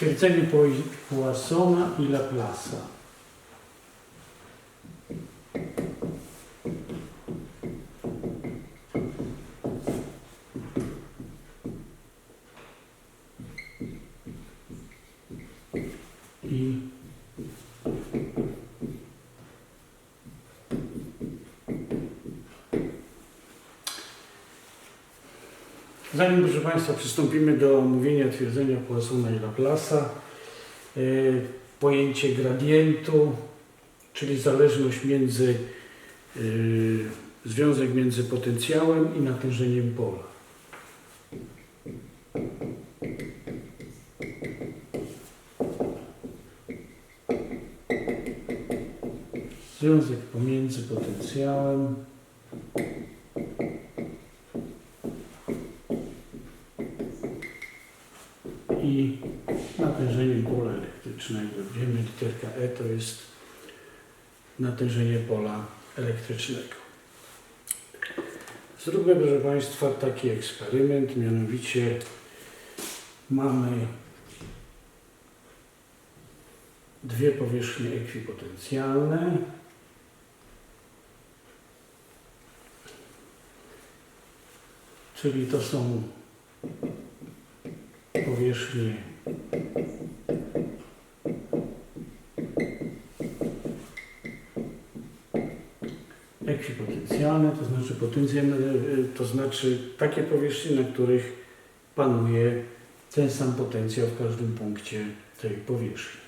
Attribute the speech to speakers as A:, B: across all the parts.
A: Stwierdzenie Poi- Poissona i Laplace'a. I Zanim, proszę Państwa, przystąpimy do omówienia twierdzenia Poissona i Laplace'a, y, pojęcie gradientu, czyli zależność między, y, związek między potencjałem i natężeniem pola. Związek pomiędzy potencjałem i natężeniem pola elektrycznego. Wiemy, literka E to jest natężenie pola elektrycznego. Zróbmy, proszę Państwa, taki eksperyment, mianowicie mamy dwie powierzchnie ekwipotencjalne. Czyli to są powierzchnie ekwipotencjalne, to znaczy potencjał, to znaczy takie powierzchnie, na których panuje ten sam potencjał w każdym punkcie tej powierzchni.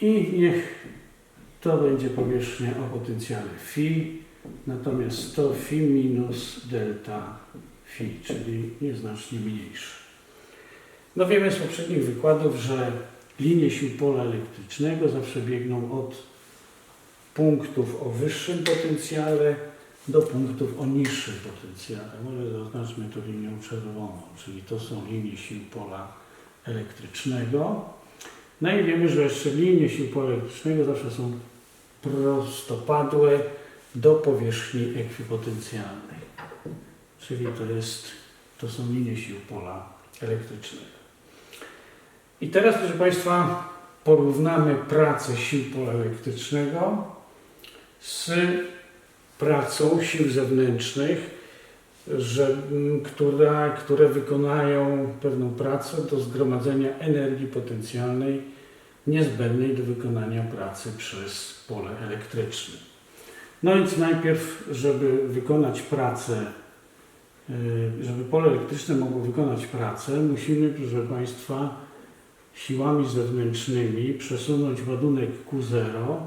A: I niech to będzie powierzchnia o potencjale φ, natomiast to φ minus delta φ, czyli nieznacznie mniejsze. No wiemy z poprzednich wykładów, że linie sił pola elektrycznego zawsze biegną od punktów o wyższym potencjale do punktów o niższym potencjale. Może zaznaczmy to linią czerwoną, czyli to są linie sił pola elektrycznego. No i wiemy, że jeszcze linie sił pola elektrycznego zawsze są prostopadłe do powierzchni ekwipotencjalnej. Czyli to jest, to są linie sił pola elektrycznego. I teraz, proszę Państwa, porównamy pracę sił pola elektrycznego z pracą sił zewnętrznych, że, która, które wykonają pewną pracę do zgromadzenia energii potencjalnej niezbędnej do wykonania pracy przez pole elektryczne. No więc najpierw, żeby wykonać pracę, y, żeby pole elektryczne mogło wykonać pracę, musimy, proszę Państwa, siłami zewnętrznymi przesunąć ładunek Q0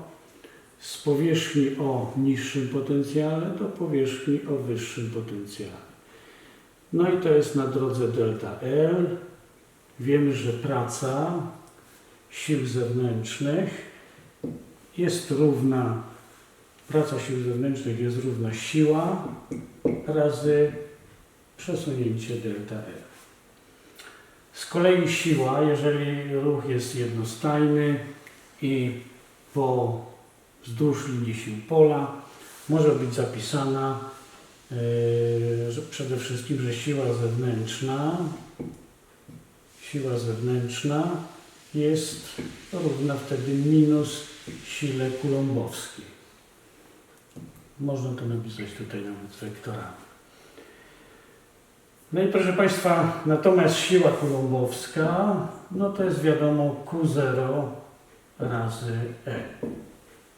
A: z powierzchni o niższym potencjale do powierzchni o wyższym potencjale. No i to jest na drodze delta L. Wiemy, że praca sił zewnętrznych jest równa, praca sił zewnętrznych jest równa siła razy przesunięcie delta L. Z kolei siła, jeżeli ruch jest jednostajny i po wzdłuż linii sił pola, może być zapisana że przede wszystkim, że siła zewnętrzna, siła zewnętrzna jest równa wtedy minus sile kulombowskiej. Można to napisać tutaj nawet wektorami. No i proszę Państwa, natomiast siła kulombowska, no to jest wiadomo Q0 razy E,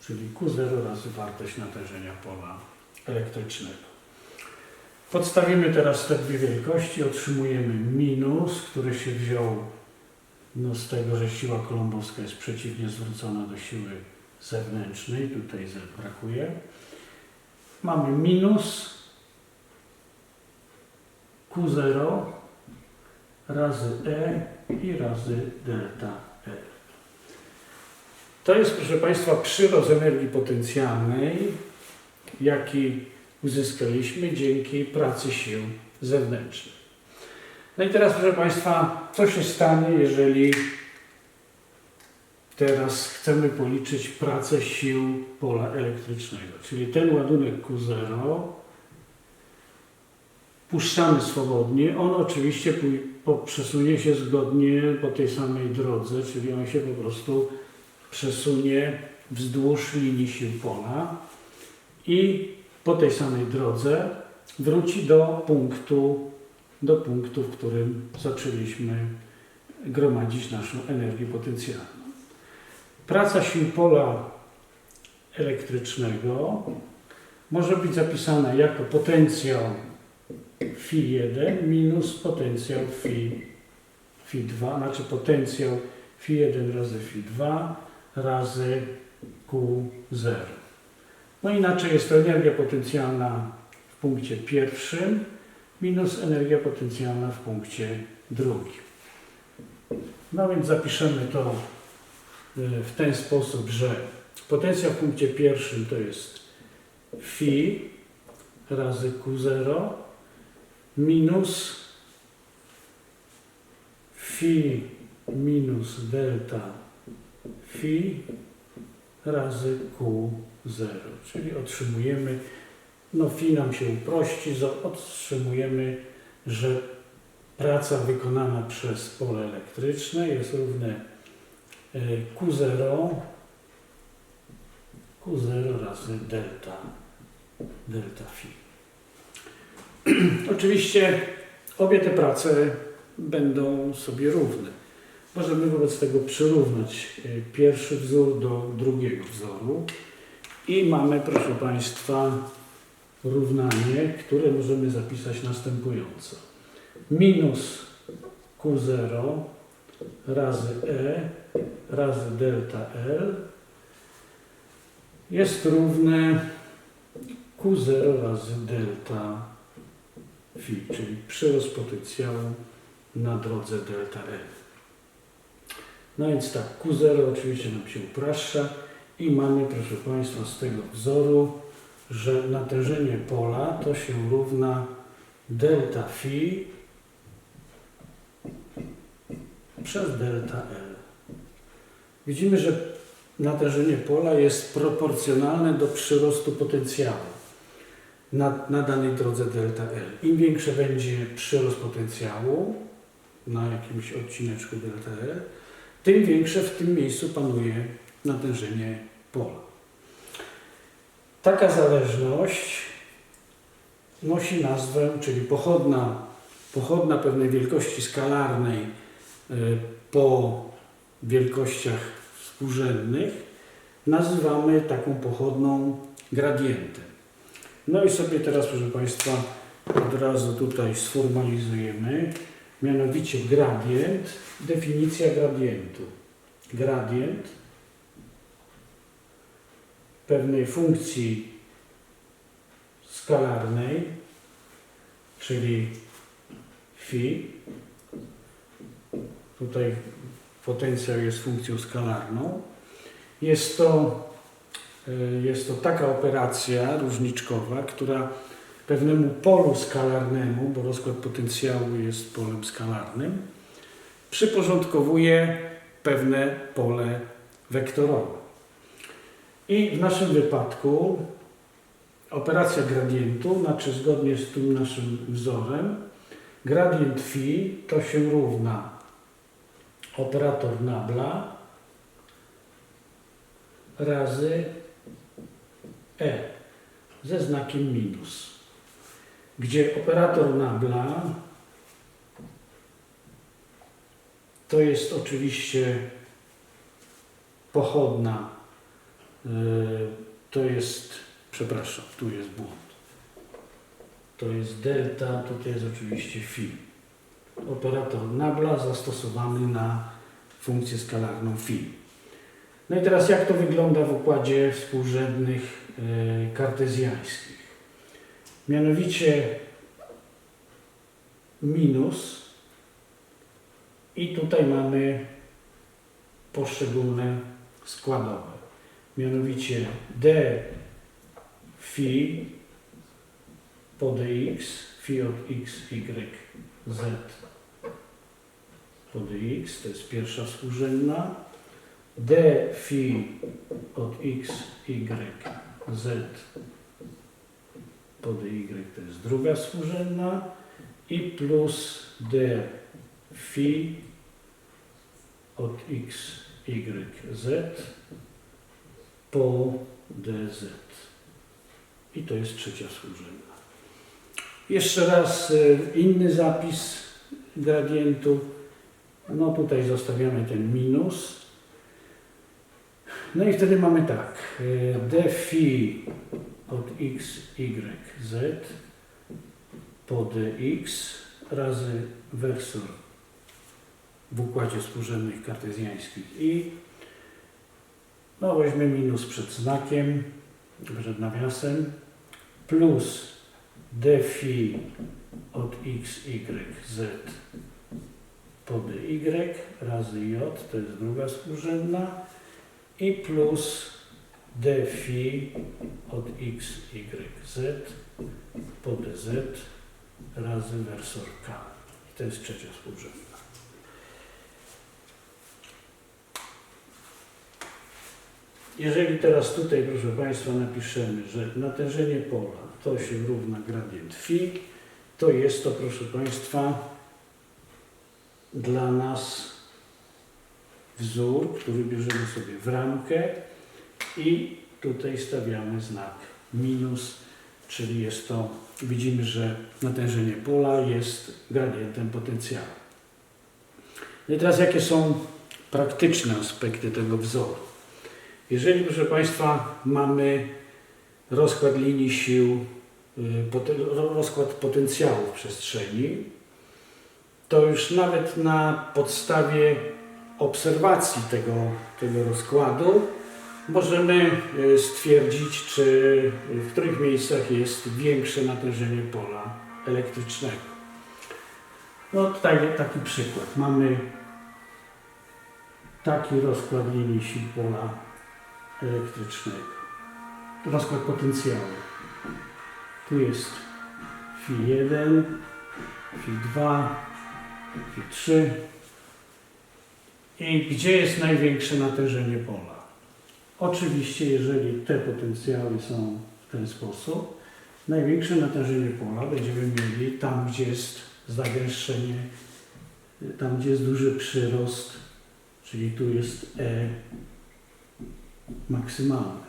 A: czyli Q0 razy wartość natężenia pola elektrycznego. Podstawimy teraz te dwie wielkości, otrzymujemy minus, który się wziął no, z tego, że siła kolumbowska jest przeciwnie zwrócona do siły zewnętrznej, tutaj Z brakuje. Mamy minus Q0 razy E i razy delta. To jest, proszę Państwa, przyrost energii potencjalnej, jaki uzyskaliśmy dzięki pracy sił zewnętrznych. No i teraz, proszę Państwa, co się stanie, jeżeli teraz chcemy policzyć pracę sił pola elektrycznego, czyli ten ładunek Q0 puszczamy swobodnie. On oczywiście przesunie się zgodnie po tej samej drodze, czyli on się po prostu przesunie wzdłuż linii sił pola i po tej samej drodze wróci do punktu, do punktu, w którym zaczęliśmy gromadzić naszą energię potencjalną. Praca sił pola elektrycznego może być zapisana jako potencjał Φ1 minus potencjał Φ, Φ2, znaczy potencjał Φ1 razy Φ2 razy Q0. No inaczej jest to energia potencjalna w punkcie pierwszym minus energia potencjalna w punkcie drugim. No więc zapiszemy to y, w ten sposób, że potencjał w punkcie pierwszym to jest Φ razy Q0 minus Φ minus delta Φ razy Q0, czyli otrzymujemy, no Φ nam się uprości, otrzymujemy, że praca wykonana przez pole elektryczne jest równe e, Q0 Q0 razy delta delta phi. Oczywiście obie te prace będą sobie równe. Możemy wobec tego przyrównać e, pierwszy wzór do drugiego wzoru i mamy, proszę Państwa, równanie, które możemy zapisać następująco. Minus Q0 razy E razy delta L jest równe Q0 razy delta phi, czyli przyrost potencjału na drodze delta L. No więc tak, Q0 oczywiście nam się upraszcza i mamy, proszę Państwa, z tego wzoru, że natężenie pola to się równa delta phi przez delta L. Widzimy, że natężenie pola jest proporcjonalne do przyrostu potencjału na, na danej drodze delta L. Im większy będzie przyrost potencjału na jakimś odcineczku delta L, tym większe w tym miejscu panuje natężenie pola. Taka zależność nosi nazwę, czyli pochodna, pochodna pewnej wielkości skalarnej y, po wielkościach współrzędnych nazywamy taką pochodną gradientem. No i sobie teraz, proszę Państwa, od razu tutaj sformalizujemy. Mianowicie gradient, definicja gradientu. Gradient pewnej funkcji skalarnej, czyli phi. Tutaj potencjał jest funkcją skalarną. Jest to, y, jest to taka operacja różniczkowa, która pewnemu polu skalarnemu, bo rozkład potencjału jest polem skalarnym, przyporządkowuje pewne pole wektorowe. I w naszym wypadku operacja gradientu, znaczy zgodnie z tym naszym wzorem, gradient phi to się równa operator nabla razy e ze znakiem minus, gdzie operator nabla to jest oczywiście pochodna, yy, to jest, przepraszam, tu jest błąd. To jest delta, tutaj jest oczywiście phi operator nabla zastosowany na funkcję skalarną phi. No i teraz jak to wygląda w układzie współrzędnych e, kartezjańskich? Mianowicie minus i tutaj mamy poszczególne składowe. Mianowicie d phi po dx, phi od x, y, z po dx, to jest pierwsza współrzędna, d phi od x, y, z po dy to jest druga współrzędna i plus d phi od x, y, z po dz. I to jest trzecia współrzędna. Jeszcze raz y, inny zapis gradientu. No tutaj zostawiamy ten minus. No i wtedy mamy tak. y, d phi od x, y, z po dx razy wersor w układzie współrzędnych kartezjańskich. I no weźmy minus przed znakiem, przed nawiasem, plus d phi od x, y, z po dy razy j, to jest druga współrzędna, i plus d phi od x, y, z po dz razy wersor k. I to jest trzecia współrzędna. Jeżeli teraz tutaj, proszę Państwa, napiszemy, że natężenie pola to się równa gradient phi, to jest to, proszę Państwa, dla nas wzór, który bierzemy sobie w ramkę i tutaj stawiamy znak minus, czyli jest to, widzimy, że natężenie pola jest gradientem potencjału. No i teraz jakie są praktyczne aspekty tego wzoru? Jeżeli, proszę Państwa, mamy rozkład linii sił, y, rozkład potencjału w przestrzeni, to już nawet na podstawie obserwacji tego, tego rozkładu możemy y, stwierdzić, czy w których miejscach jest większe natężenie pola elektrycznego. No tutaj taki przykład. Mamy taki rozkład linii sił pola elektrycznego. Rozkład potencjału. Tu jest Φ1, Φ2, Φ3. I gdzie jest największe natężenie pola? Oczywiście, jeżeli te potencjały są w ten sposób, największe natężenie pola będziemy mieli tam, gdzie jest zagęszczenie, tam, gdzie jest duży przyrost, czyli tu jest E maksymalne.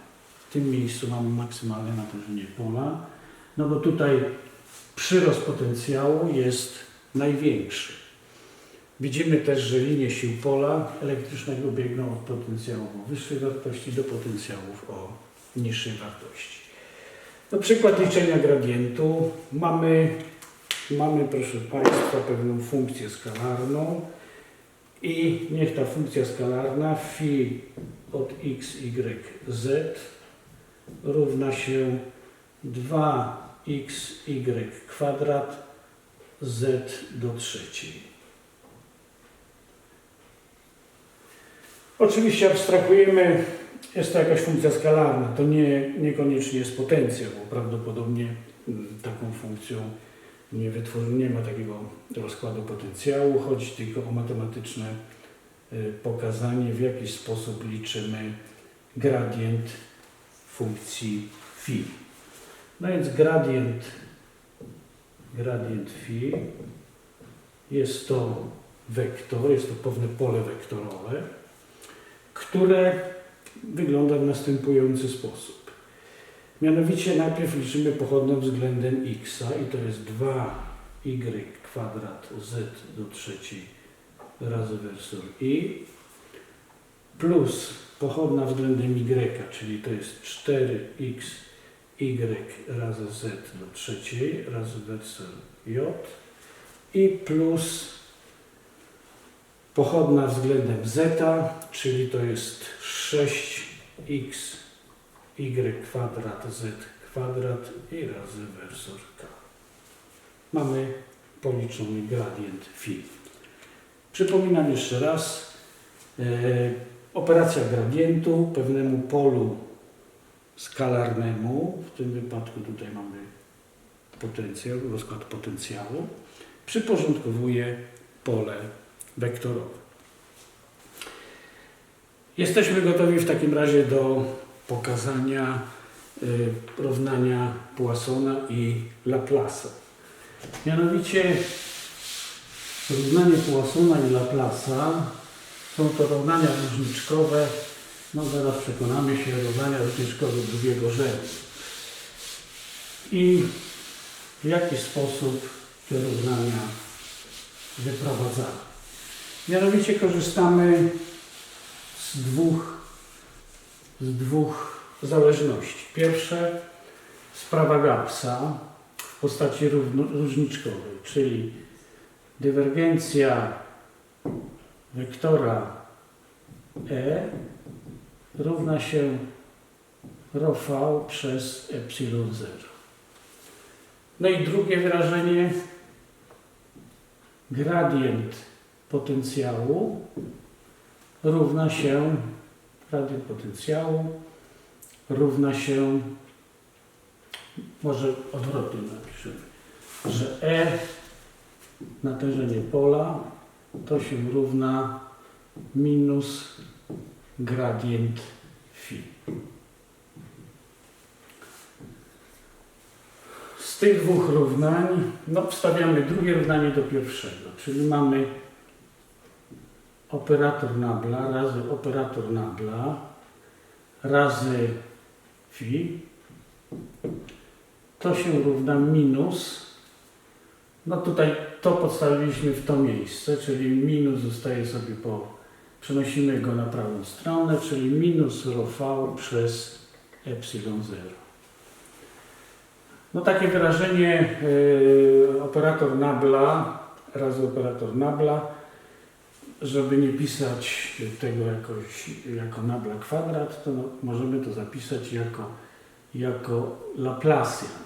A: W tym miejscu mamy maksymalne natężenie pola, no bo tutaj przyrost potencjału jest największy. Widzimy też, że linie sił pola elektrycznego biegną od potencjałów o wyższej wartości do potencjałów o niższej wartości. No, przykład liczenia gradientu. Mamy, mamy, proszę Państwa, pewną funkcję skalarną i niech ta funkcja skalarna phi od x, y, z równa się 2xy kwadrat z do trzeciej. Oczywiście abstrahujemy, jest to jakaś funkcja skalarna, to nie, niekoniecznie jest potencjał, bo prawdopodobnie mm, taką funkcją nie wytworzy, nie ma takiego rozkładu potencjału, chodzi tylko o matematyczne y, pokazanie, w jaki sposób liczymy gradient funkcji phi. No więc gradient, gradient phi jest to wektor, jest to pewne pole wektorowe, które wygląda w następujący sposób. Mianowicie najpierw liczymy pochodną względem x i to jest 2y kwadrat z do trzeciej razy wersor i plus pochodna względem y, czyli to jest 4x y razy z do trzeciej razy wersor j i plus pochodna względem z, czyli to jest 6x y kwadrat z kwadrat i razy wersor k. Mamy policzony gradient phi. Przypominam jeszcze raz, e, operacja gradientu pewnemu polu skalarnemu, w tym wypadku tutaj mamy potencjał, rozkład potencjału, przyporządkowuje pole wektorowe. Jesteśmy gotowi w takim razie do pokazania y, równania Poissona i Laplace'a. Mianowicie równanie Poissona i Laplace'a są to równania różniczkowe, no zaraz przekonamy się, równania różniczkowe drugiego rzędu. I w jaki sposób te równania wyprowadzamy. Mianowicie korzystamy z dwóch, z dwóch zależności. Pierwsze sprawa Gaussa w postaci różniczkowej, czyli dywergencja wektora E równa się rho v przez epsilon 0. No i drugie wyrażenie gradient potencjału równa się gradient potencjału równa się może odwrotnie napiszemy, że E natężenie pola to się równa minus gradient phi. Z tych dwóch równań no, wstawiamy drugie równanie do pierwszego, czyli mamy operator nabla razy operator nabla razy phi to się równa minus no tutaj to podstawiliśmy w to miejsce, czyli minus zostaje sobie po przenosimy go na prawą stronę, czyli minus rho v przez epsilon 0. No takie wyrażenie yy, operator nabla razy operator nabla, żeby nie pisać tego jakoś jako nabla kwadrat, to no, możemy to zapisać jako, jako Laplacian.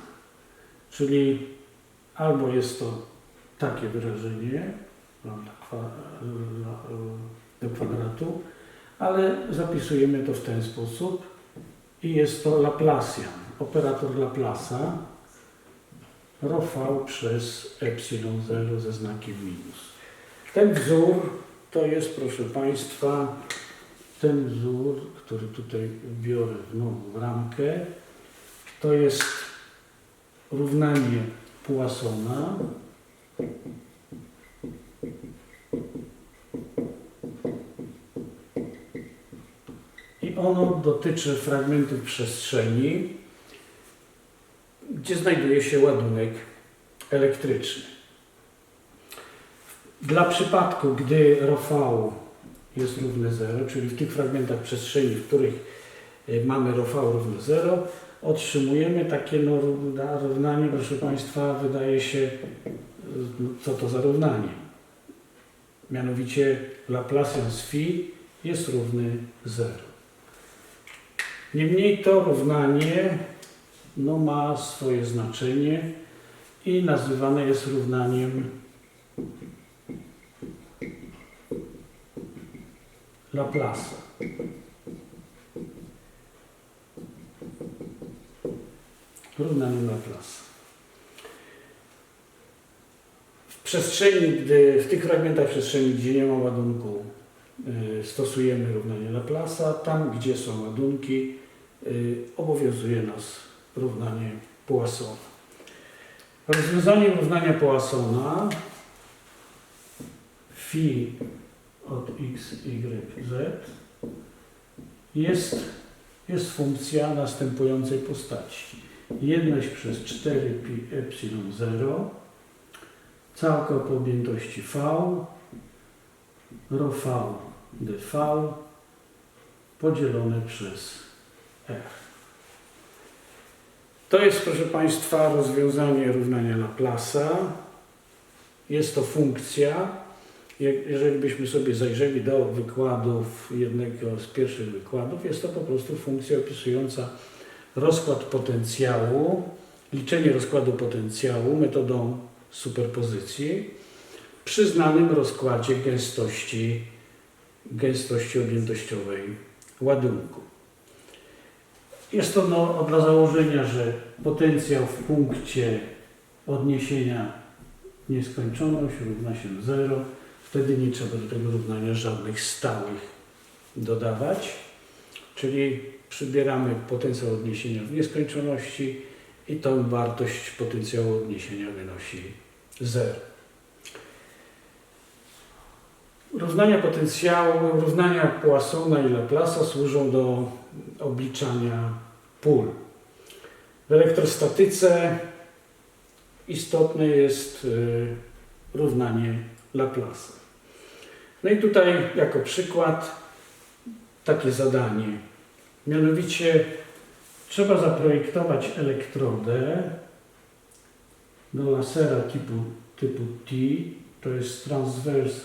A: Czyli albo jest to takie wyrażenie do kwadratu, ale zapisujemy to w ten sposób i jest to Laplacian, operator Laplace'a rho v przez epsilon 0 ze znakiem minus. Ten wzór to jest, proszę Państwa, ten wzór, który tutaj biorę znowu w ramkę, to jest równanie Poissona i ono dotyczy fragmentów przestrzeni, gdzie znajduje się ładunek elektryczny. Dla przypadku, gdy v jest równe 0, czyli w tych fragmentach przestrzeni, w których y, mamy v równe 0, otrzymujemy takie no, równa- równanie, proszę Państwa, wydaje się, no, co to za równanie. Mianowicie Laplacian z phi jest równy 0. Niemniej to równanie no, ma swoje znaczenie i nazywane jest równaniem Laplace'a. Równaniem Laplace'a. W przestrzeni, gdy, w tych fragmentach przestrzeni, gdzie nie ma ładunku, y, stosujemy równanie Laplace'a. Tam, gdzie są ładunki, y, obowiązuje nas równanie Poissona. Rozwiązaniem równania Poissona phi od x, y, z jest, jest funkcja następującej postaci. Jedność przez 4 pi epsilon 0 całka objętości v rho v dv podzielone przez r. To jest, proszę Państwa, rozwiązanie równania Laplace'a. Jest to funkcja. Je- Jeżeli byśmy sobie zajrzeli do wykładów, jednego z pierwszych wykładów, jest to po prostu funkcja opisująca rozkład potencjału, liczenie rozkładu potencjału metodą superpozycji przy znanym rozkładzie gęstości, gęstości objętościowej ładunku. Jest to no, dla założenia, że potencjał w punkcie odniesienia nieskończoność równa się 0. Wtedy nie trzeba do tego równania żadnych stałych dodawać. Czyli przybieramy potencjał odniesienia w nieskończoności i tą wartość potencjału odniesienia wynosi 0. Równania potencjału, równania Poissona i Laplace'a służą do obliczania pól. W elektrostatyce istotne jest y, równanie Laplace'a. No i tutaj jako przykład takie zadanie. Mianowicie trzeba zaprojektować elektrodę do lasera typu, typu T, to jest transverse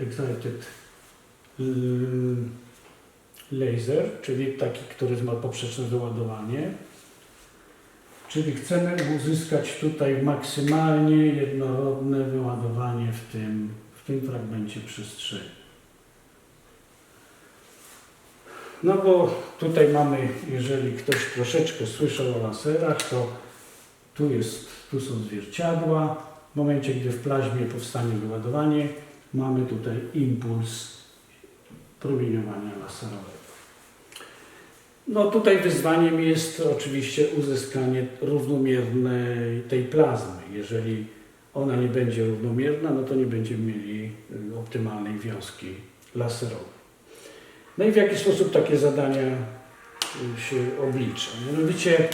A: excited ym, laser, czyli taki, który ma poprzeczne wyładowanie. Czyli chcemy uzyskać tutaj maksymalnie jednorodne wyładowanie w tym, tym fragmencie przestrzeni. No bo tutaj mamy, jeżeli ktoś troszeczkę słyszał o laserach, to tu, jest, tu są zwierciadła. W momencie, gdy w plaźmie powstanie wyładowanie, mamy tutaj impuls promieniowania laserowego. No tutaj wyzwaniem jest oczywiście uzyskanie równomiernej tej plazmy. Jeżeli ona nie będzie równomierna, no to nie będziemy mieli y, optymalnej wiązki laserowej. No i w jaki sposób takie zadania y, się oblicza? Mianowicie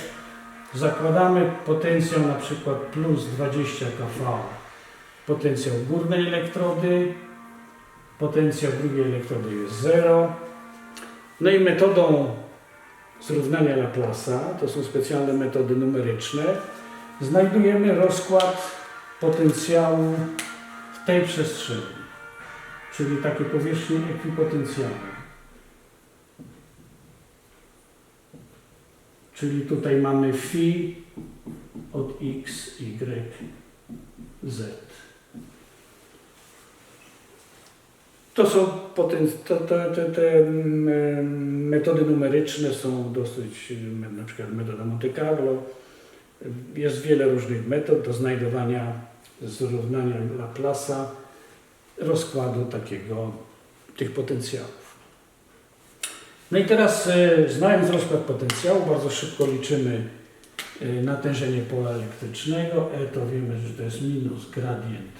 A: zakładamy potencjał na przykład plus 20 kV, potencjał górnej elektrody, potencjał drugiej elektrody jest 0. No i metodą zrównania Laplace'a, to są specjalne metody numeryczne, znajdujemy rozkład potencjału w tej przestrzeni, czyli takie powierzchnie ekwipotencjalne. Czyli tutaj mamy φ od x, y, z. To są to, to, te, te mm, metody numeryczne są dosyć, na przykład metoda Monte Carlo. Jest wiele różnych metod do znajdowania zrównania Laplace'a, rozkładu takiego, tych potencjałów. No i teraz e, znając rozkład potencjału, bardzo szybko liczymy e, natężenie pola elektrycznego. E to wiemy, że to jest minus gradient,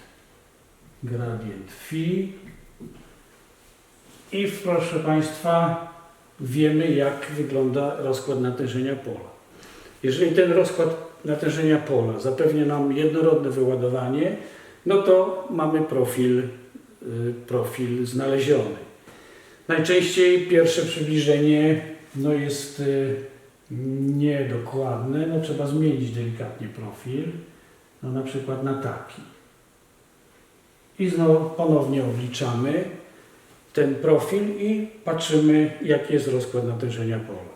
A: gradient φ. I proszę Państwa, wiemy jak wygląda rozkład natężenia pola. Jeżeli ten rozkład natężenia pola zapewnia nam jednorodne wyładowanie, no to mamy profil, y, profil znaleziony. Najczęściej pierwsze przybliżenie no jest y, niedokładne, no trzeba zmienić delikatnie profil, no na przykład na taki. I znowu ponownie obliczamy ten profil i patrzymy jaki jest rozkład natężenia pola.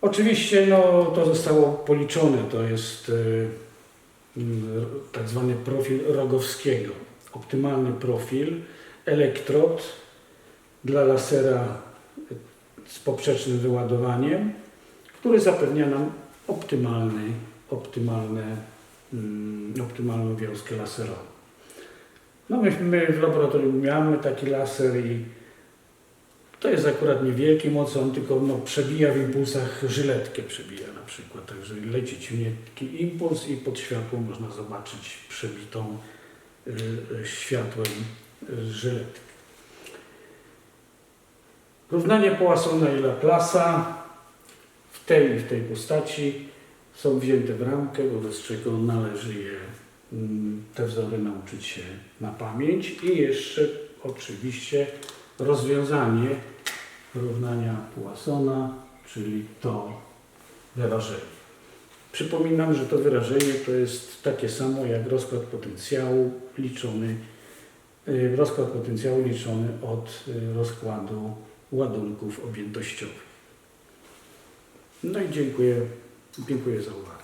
A: Oczywiście no, to zostało policzone, to jest y, mm, tak zwany profil Rogowskiego, optymalny profil, elektrod dla lasera z poprzecznym wyładowaniem, który zapewnia nam optymalny, optymalne, mm, optymalną wiązkę laserową. No my, my w laboratorium mamy taki laser i to jest akurat niewielki moc, on tylko no, przebija w impulsach żyletkę, przebija na przykład. Także leci cieniutki impuls i pod światło można zobaczyć przebitą y, y, światłem y, żyletkę. Równania Poissona i Laplace'a w tej i w tej postaci są wzięte w ramkę, wobec czego należy je, mm, te wzory nauczyć się na pamięć i jeszcze oczywiście rozwiązanie równania Poissona, czyli to wyrażenie. Przypominam, że to wyrażenie to jest takie samo jak rozkład potencjału liczony, y, rozkład potencjału liczony od y, rozkładu ładunków objętościowych. No i dziękuję, dziękuję za uwagę.